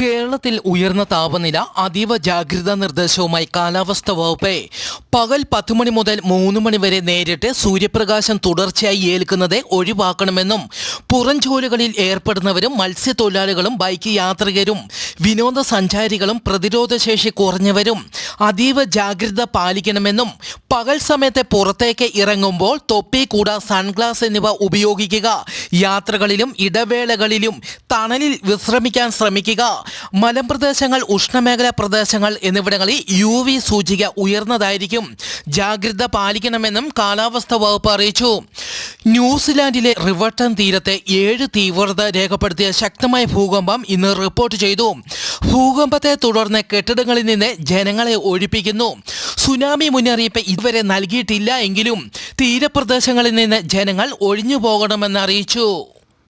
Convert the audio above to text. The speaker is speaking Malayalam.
കേരളത്തിൽ ഉയർന്ന താപനില അതീവ ജാഗ്രതാ നിർദ്ദേശവുമായി കാലാവസ്ഥ വകുപ്പ് പകൽ പത്ത് മണി മുതൽ മൂന്ന് മണി വരെ നേരിട്ട് സൂര്യപ്രകാശം തുടർച്ചയായി ഏൽക്കുന്നത് ഒഴിവാക്കണമെന്നും പുറം ജോലികളിൽ ഏർപ്പെടുന്നവരും മത്സ്യത്തൊഴിലാളികളും ബൈക്ക് യാത്രികരും വിനോദസഞ്ചാരികളും പ്രതിരോധശേഷി കുറഞ്ഞവരും അതീവ ജാഗ്രത പാലിക്കണമെന്നും പകൽ സമയത്ത് പുറത്തേക്ക് ഇറങ്ങുമ്പോൾ തൊപ്പി കൂട സൺഗ്ലാസ് എന്നിവ ഉപയോഗിക്കുക യാത്രകളിലും ഇടവേളകളിലും തണലിൽ വിശ്രമിക്കാൻ ശ്രമിക്കുക മലമ്പ്രദേശങ്ങൾ ഉഷ്ണമേഖലാ പ്രദേശങ്ങൾ എന്നിവിടങ്ങളിൽ യു വി സൂചിക ഉയർന്നതായിരിക്കും. ജാഗ്രത പാലിക്കണമെന്നും കാലാവസ്ഥ വകുപ്പ് അറിയിച്ചു. ന്യൂസിലാൻഡിലെ റിവർട്ടൺ തീരത്തെ ഏഴ് തീവ്രത രേഖപ്പെടുത്തിയ ശക്തമായ ഭൂകമ്പം ഇന്ന് റിപ്പോർട്ട് ചെയ്തു. ഭൂകമ്പത്തെ തുടർന്ന് കെട്ടിടങ്ങളിൽ നിന്ന് ജനങ്ങളെ ഒഴിപ്പിക്കുന്നു. സുനാമി മുന്നറിയിപ്പ് ഇതുവരെ നൽകിയിട്ടില്ല എങ്കിലും തീരപ്രദേശങ്ങളിൽ നിന്ന് ജനങ്ങൾ ഒഴിഞ്ഞു പോകണമെന്ന് അറിയിച്ചു.